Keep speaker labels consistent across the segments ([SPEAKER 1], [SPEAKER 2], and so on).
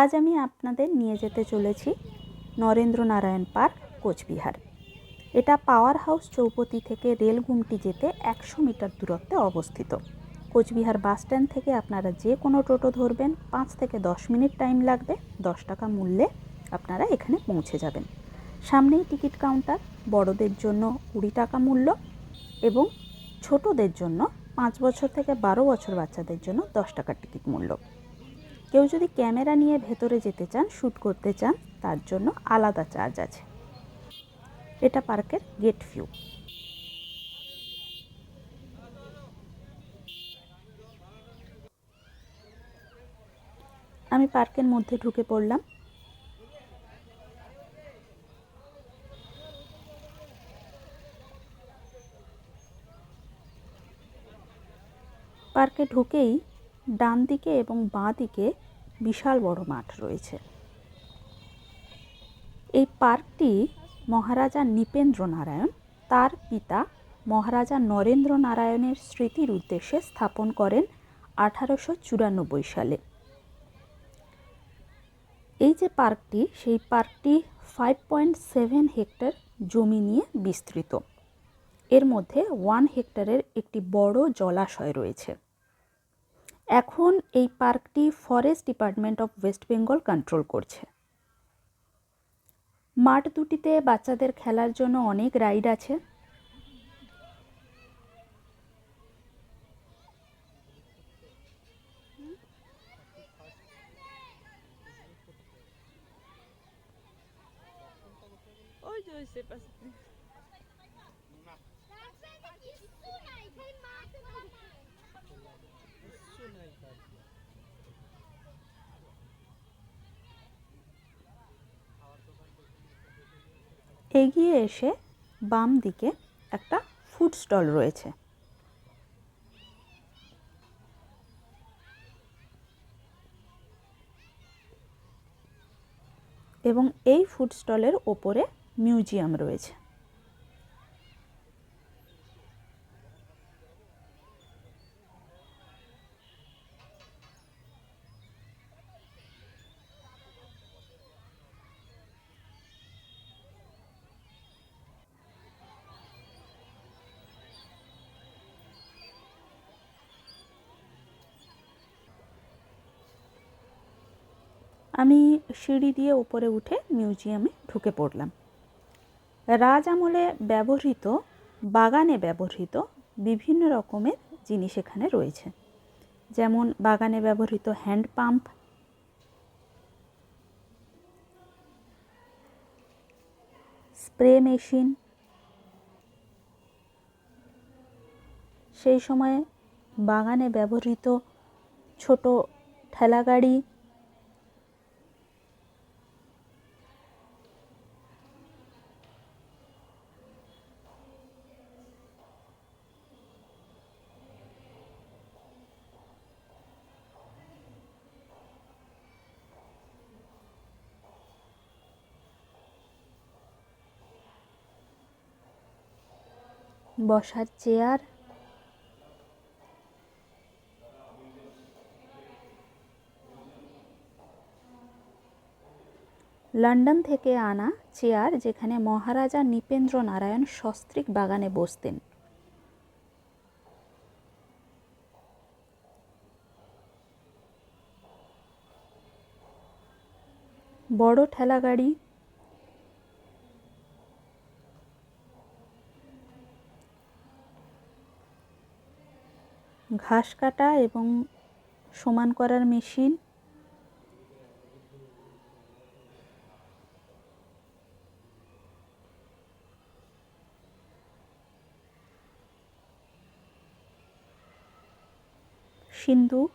[SPEAKER 1] আজ আমি আপনাদের নিয়ে যেতে চলেছি নরেন্দ্র নারায়ণ পার্ক, কোচবিহার। এটা পাওয়ার হাউস চৌপতি থেকে রেলগুমটি যেতে একশো মিটার দূরত্বে অবস্থিত। কোচবিহার বাস স্ট্যান্ড থেকে আপনারা যে কোনো টোটো ধরবেন, পাঁচ থেকে দশ মিনিট টাইম লাগবে, দশ টাকা মূল্যে আপনারা এখানে পৌঁছে যাবেন। সামনেই টিকিট কাউন্টার, বড়দের জন্য কুড়ি টাকা মূল্য এবং ছোটদের জন্য পাঁচ বছর থেকে বারো বছর বাচ্চাদের জন্য দশ টাকার টিকিট মূল্য। কেউ যদি ক্যামেরা নিয়ে ভেতরে যেতে চান শ্যুট করতে চান, তার জন্য আলাদা চার্জ আছে। এটা পার্কের গেট ভিউ। আমি পার্কের মধ্যে ঢুকে পড়লাম। পার্কে ঢুকেই ডান দিকে এবং বাঁ দিকে বিশাল বড় মাঠ রয়েছে। এই পার্কটি মহারাজা নৃপেন্দ্র নারায়ণ তার পিতা মহারাজা নরেন্দ্র নারায়ণের স্মৃতির উদ্দেশ্যে স্থাপন করেন আঠারোশো চুরানব্বই সালে। এই যে পার্কটি, সেই পার্কটি ফাইভ পয়েন্ট সেভেন হেক্টর জমি নিয়ে বিস্তৃত। এর মধ্যে ওয়ান হেক্টরের একটি বড় জলাশয় রয়েছে। এখন এই পার্কটি forest department of West Bengal control করছে। মাঠ দুটিতে বাচ্চাদের খেলার জন্য অনেক রাইড আছে। এসে বাম দিকে একটা ফুড স্টল রয়েছে। এবং এই ফুড স্টলের ওপরে মিউজিয়াম রয়েছে। আমি সিঁড়ি দিয়ে উপরে উঠে মিউজিয়ামে ঢুকে পড়লাম। রাজ আমলে ব্যবহৃত, বাগানে ব্যবহৃত বিভিন্ন রকমের জিনিস এখানে রয়েছে। যেমন বাগানে ব্যবহৃত হ্যান্ড পাম্প, স্প্রে মেশিন, সেই সময়ে বাগানে ব্যবহৃত ছোট ঠেলাগাড়ি বসার চেয়ার। লন্ডন থেকে আনা চেয়ার যেখানে মহারাজা নৃপেন্দ্র নারায়ণ সস্ত্রিক বাগানে বসতেন। বড় ঠেলাগাড়ি ঘাস কাটা এবং সমান করার মেশিন। সিন্দুক।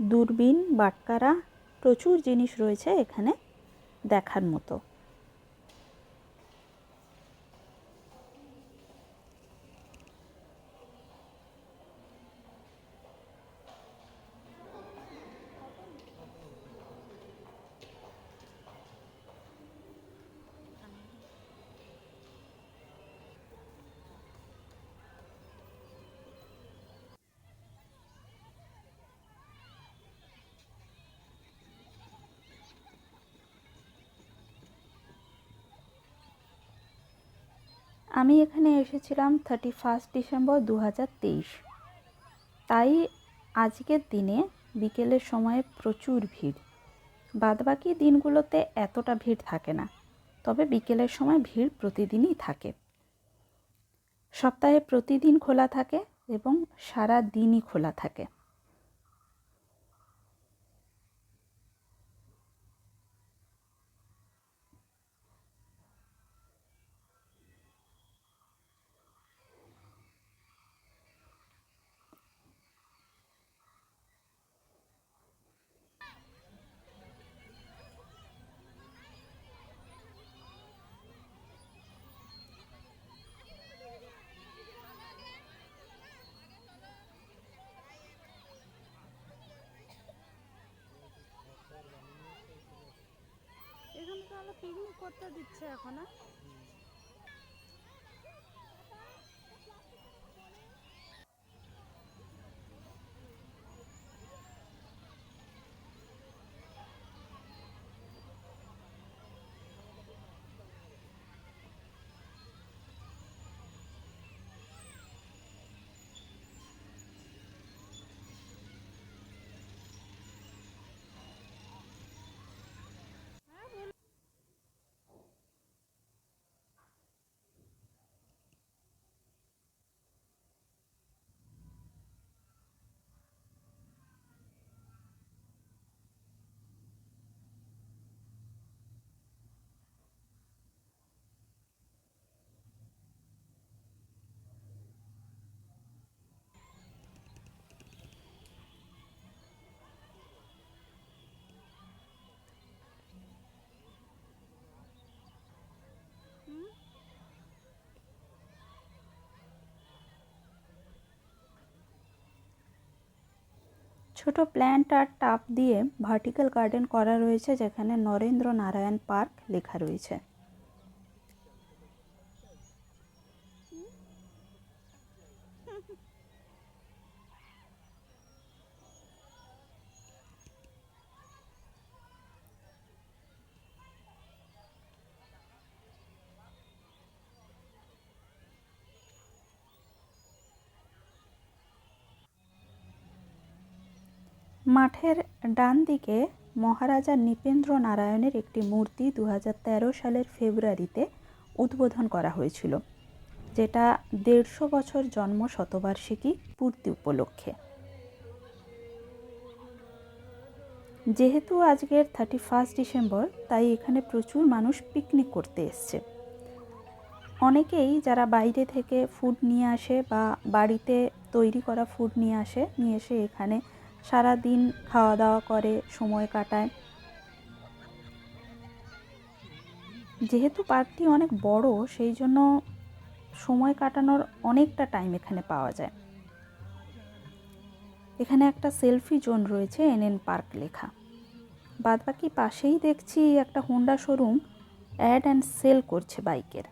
[SPEAKER 1] দূরবীন, বাটকারা, প্রচুর জিনিস রয়েছে এখানে দেখার মতো। আমি এখানে এসেছিলাম থার্টি ফার্স্ট ডিসেম্বর দু হাজার তেইশ। তাই আজকের দিনে বিকেলের সময়ে প্রচুর ভিড়। বাদবাকি দিনগুলোতে এতটা ভিড় থাকে না, তবে বিকেলের সময় ভিড় প্রতিদিনই থাকে। সপ্তাহে প্রতিদিন খোলা থাকে এবং সারা দিনই খোলা থাকে
[SPEAKER 2] এখানে তাহলে পিকনিক করতে দিচ্ছে এখন।
[SPEAKER 1] ছোট প্ল্যান্ট আর টাপ দিয়ে ভার্টিক্যাল গার্ডেন করা রয়েছে, যেখানে নরেন্দ্র নারায়ণ পার্ক লেখা রয়েছে। মাঠের ডান দিকে মহারাজা নৃপেন্দ্র নারায়ণের একটি মূর্তি দু হাজার তেরো সালের ফেব্রুয়ারিতে উদ্বোধন করা হয়েছিল, যেটা দেড়শো বছর জন্ম শতবার্ষিকী পূর্তি উপলক্ষে। যেহেতু আজকের থার্টি ফার্স্ট ডিসেম্বর, তাই এখানে প্রচুর মানুষ পিকনিক করতে এসছে। অনেকেই যারা বাইরে থেকে ফুড নিয়ে আসে বা বাড়িতে তৈরি করা ফুড নিয়ে আসে, নিয়ে এসে এখানে সারা দিন খাওয়া দাওয়া করে, সময় কাটায়। যেহেতু পার্কটি অনেক বড়, সেই জন্য সময় কাটানোর অনেকটা টাইম এখানে পাওয়া যায়। এখানে একটা সেলফি জোন রয়েছে, এনএন পার্ক লেখা। বাদবাকি পাশেই দেখছি একটা Honda showroom add and sale করছে বাইকের।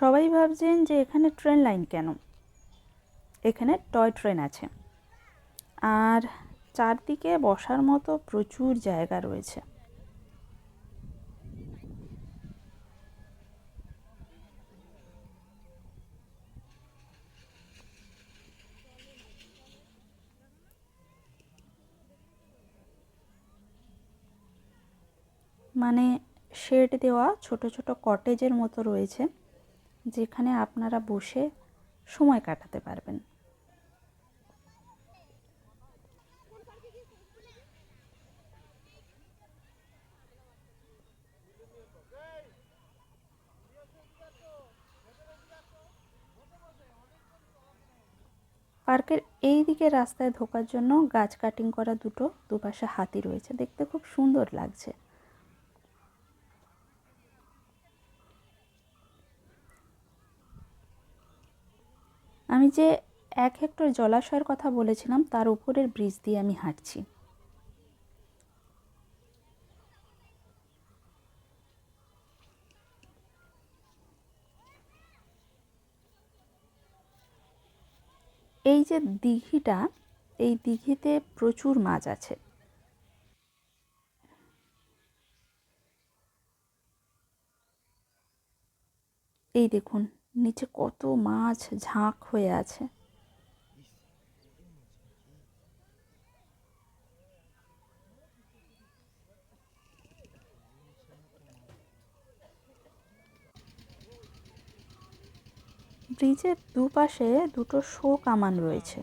[SPEAKER 1] সবাই ভাবছেন যে এখানে ট্রেন লাইন কেন? এখানে টয় ট্রেন আছে। আর চারদিকে বসার মতো প্রচুর জায়গা রয়েছে। মানে শেড দেওয়া ছোট ছোট কটেজের মতো রয়েছে। যেখানে আপনারা বসে সময় কাটাতে পারবেন। পার্কের এই দিকে রাস্তায় ঢোকার জন্য গাছ কাটিং করা দুটো দুপাশে হাতি রয়েছে। দেখতে খুব সুন্দর লাগছে। যে এক হেক্টর জলাশয়ের কথা বলেছিলাম, তার উপরের ব্রিজ দিয়ে আমি হাঁটছি। এই যে দিঘিটা, এই দিঘিতে প্রচুর মাছ আছে। এই দেখুন। নিচে কত মাছ ঝাঁক হয়ে আছে। ব্রিজের দুপাশে দুটো শো কামান রয়েছে।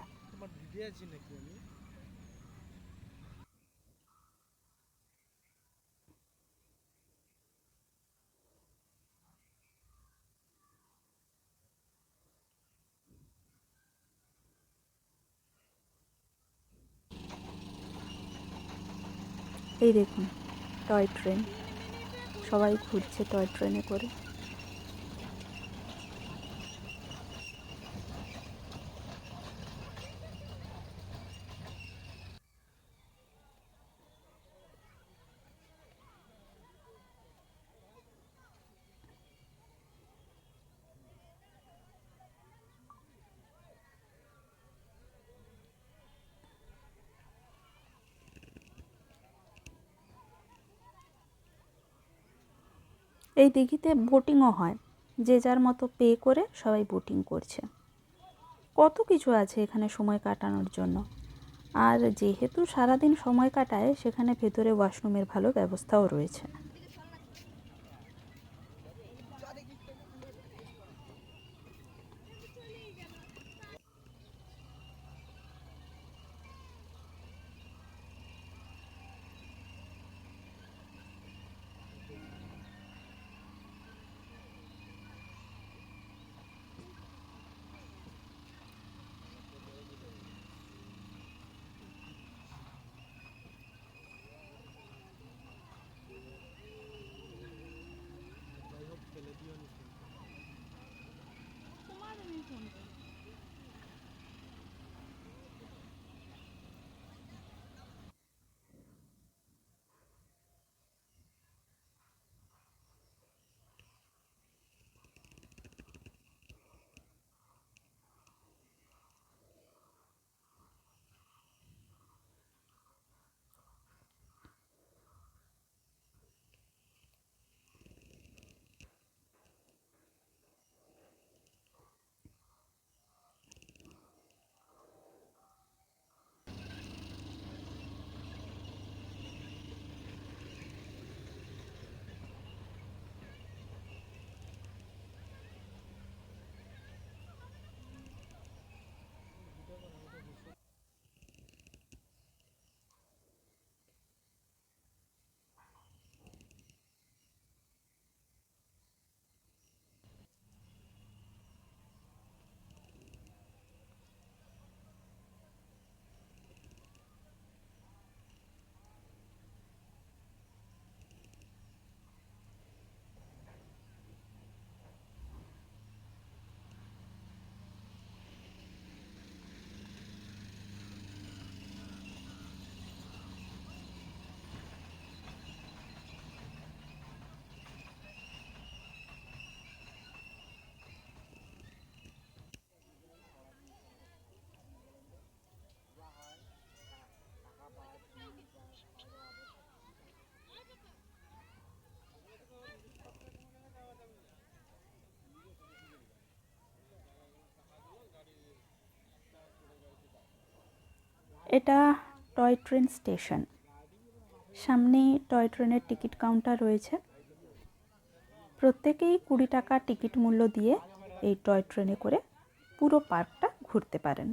[SPEAKER 1] এই দেখুন টয় ট্রেন সবাই ঘুরছে টয় ট্রেনে করে। এই দিঘিতে বোটিংও হয়। যে যার মতো পে করে সবাই বোটিং করছে। কত কিছু আছে এখানে সময় কাটানোর জন্য। আর যেহেতু সারাদিন সময় কাটায়, সেখানে ভেতরে ওয়াশরুমের ভালো ব্যবস্থাও রয়েছে। এটা টয় ট্রেন স্টেশন। সামনে টয় ট্রেনের টিকিট কাউন্টার রয়েছে। প্রত্যেকেই কুড়ি টাকা টিকিট মূল্য দিয়ে এই টয় ট্রেনে করে পুরো পার্কটা ঘুরতে পারেন।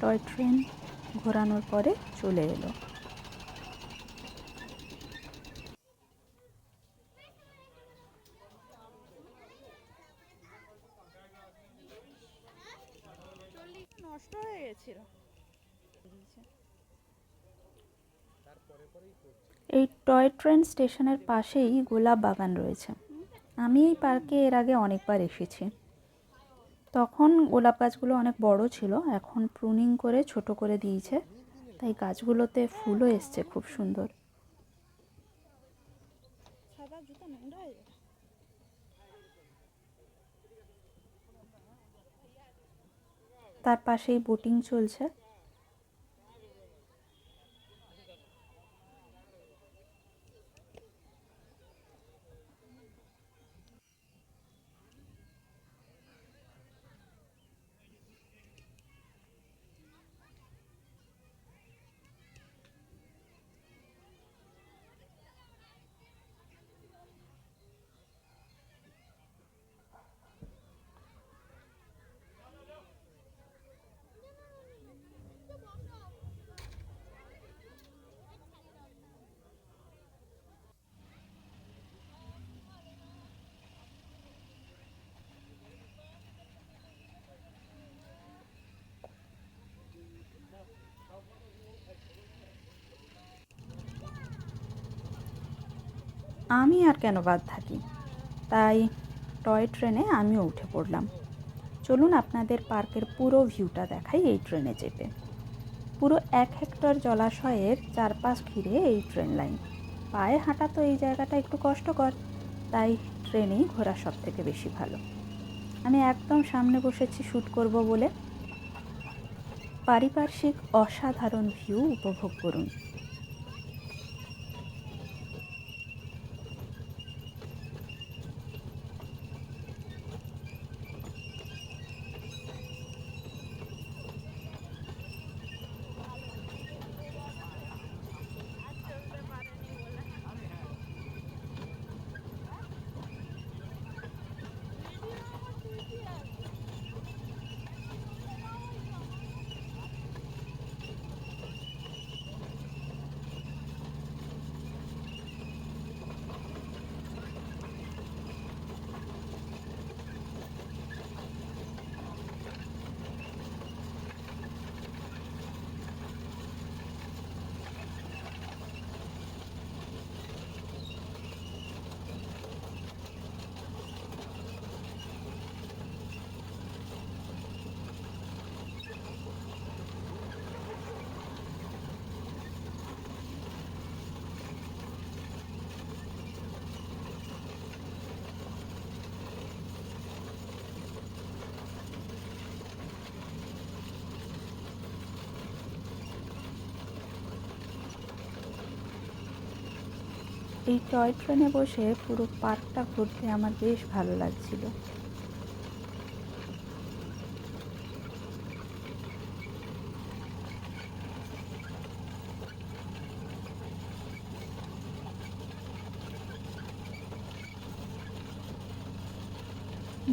[SPEAKER 1] টয় ট্রেন ঘোরানোর পরে চলে এলো।
[SPEAKER 2] নষ্ট হয়ে গেছিল।
[SPEAKER 1] এই টয় ট্রেন স্টেশনের পাশেই গোলাপ বাগান রয়েছে। আমি এই পার্কে এর আগে অনেকবার এসেছি। তখন গোলাপ গাছগুলো অনেক বড় ছিল, এখন প্রুনিং করে ছোট করে দিয়েছে, তাই গাছগুলোতে ফুলও এসছে খুব সুন্দর। তার পাশেই বোটিং চলছে। আমি আর কেন বাদ থাকি? তাই টয় ট্রেনে আমিও উঠে পড়লাম। চলুন আপনাদের পার্কের পুরো ভিউটা দেখাই এই ট্রেনে চেপে। পুরো এক হেক্টর জলাশয়ের চারপাশ ঘিরে এই ট্রেন লাইন। পায়ে হাঁটা তো এই জায়গাটা একটু কষ্টকর, তাই ট্রেনেই ঘোরা সব থেকে বেশি ভালো। আমি একদম সামনে বসেছি শ্যুট করব বলে। পারিপার্শ্বিক অসাধারণ ভিউ উপভোগ করুন। এই টয় ট্রেনে বসে পুরো পার্কটা ঘুরতে আমার বেশ ভালো লাগছিল।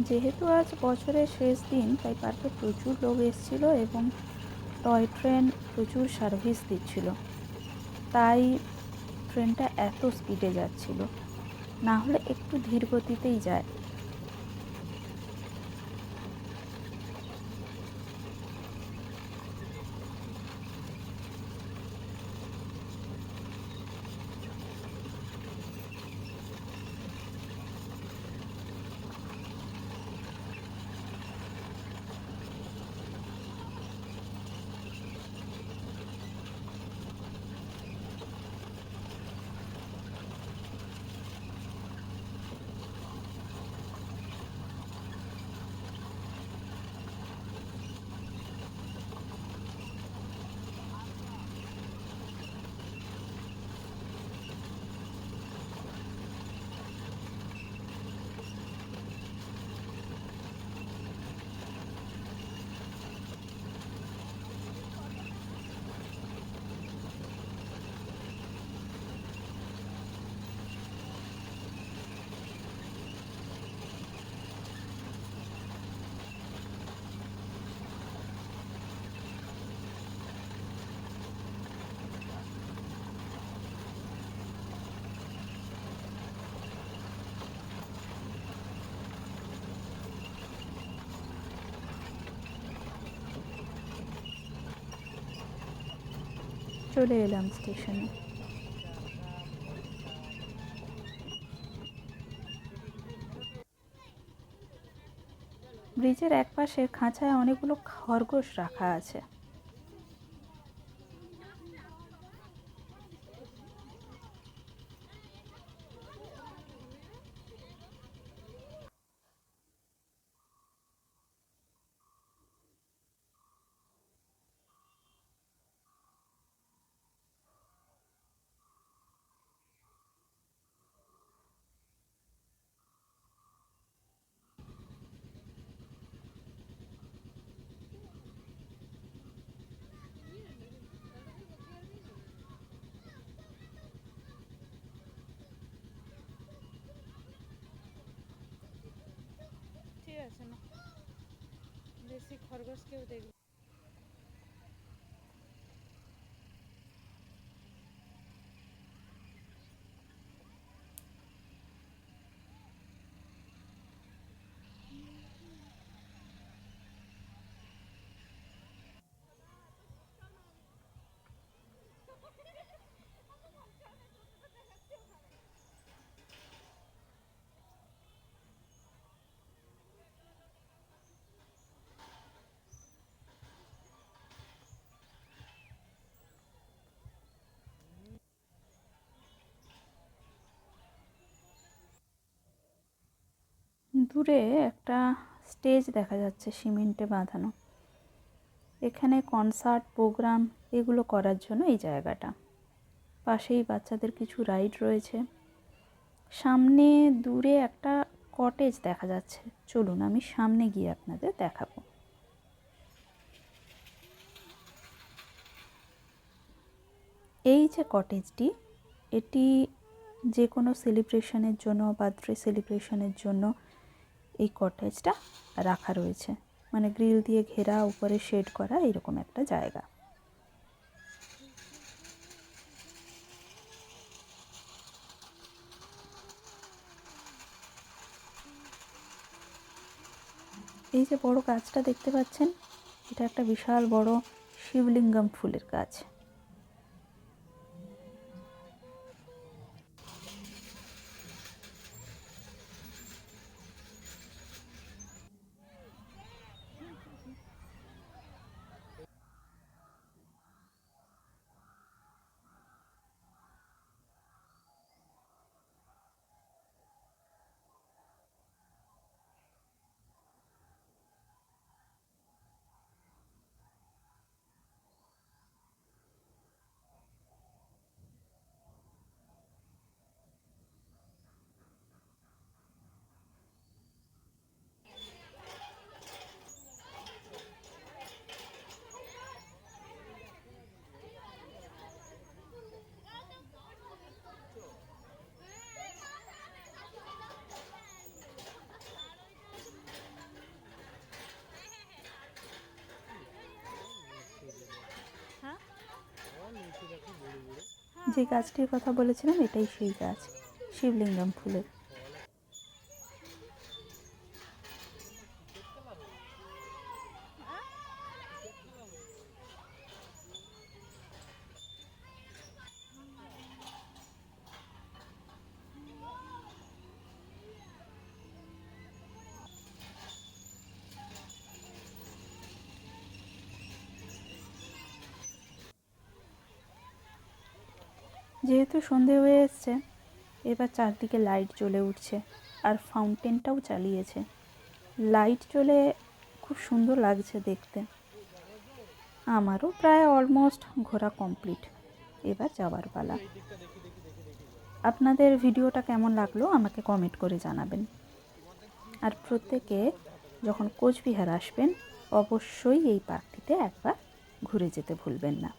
[SPEAKER 1] যেহেতু আজ বছরের শেষ দিন, তাই পার্কে প্রচুর লোক এসেছিল এবং টয় ট্রেন প্রচুর সার্ভিস দিচ্ছিল। তাই ট্রেনটা এত স্পিডে যাচ্ছিল না হলে একটু ধীর গতিতেই যায়। চলে এলাম স্টেশনে। ব্রিজের একপাশে খাঁচায় অনেকগুলো খরগোশ রাখা আছে।
[SPEAKER 2] বেশি খরগোশ কেউ দেখবে
[SPEAKER 1] দূরে একটা স্টেজ দেখা যাচ্ছে সিমেন্টে বাঁধানো। এখানে কনসার্ট, প্রোগ্রাম এগুলো করার জন্য এই জায়গাটা। পাশেই বাচ্চাদের কিছু রাইড রয়েছে। সামনে দূরে একটা কটেজ দেখা যাচ্ছে। চলুন আমি সামনে গিয়ে আপনাদের দেখাবো। এই যে কটেজটি, এটি যে কোনো সেলিব্রেশনের জন্য বার্থডে সেলিব্রেশনের জন্য এই কটেজটা রাখা রয়েছে। মানে গ্রিল দিয়ে ঘেরা, উপরে শেড করা, এরকম একটা জায়গা। এই যে বড় গাছটা দেখতে পাচ্ছেন, এটা একটা বিশাল বড় শিবলিঙ্গম ফুলের গাছ। যে গাছটির কথা বলেছিলাম এটাই সেই গাছ শিবলিঙ্গম ফুলের। যেহেতু সন্ধে হয়ে এসছে, এবার চারদিকে লাইট জ্বলে উঠছে আর ফাউন্টেনটাও চালিয়েছে। লাইট জ্বলে খুব সুন্দর লাগছে দেখতে। আমারও প্রায় অলমোস্ট ঘোরা কমপ্লিট এবার যাওয়ার পালা। আপনাদের ভিডিওটা কেমন লাগল আমাকে কমেন্ট করে জানাবেন। আর প্রত্যেকে যখন কোচবিহার আসবেন, অবশ্যই এই পার্কটিতে একবার ঘুরে যেতে ভুলবেন না।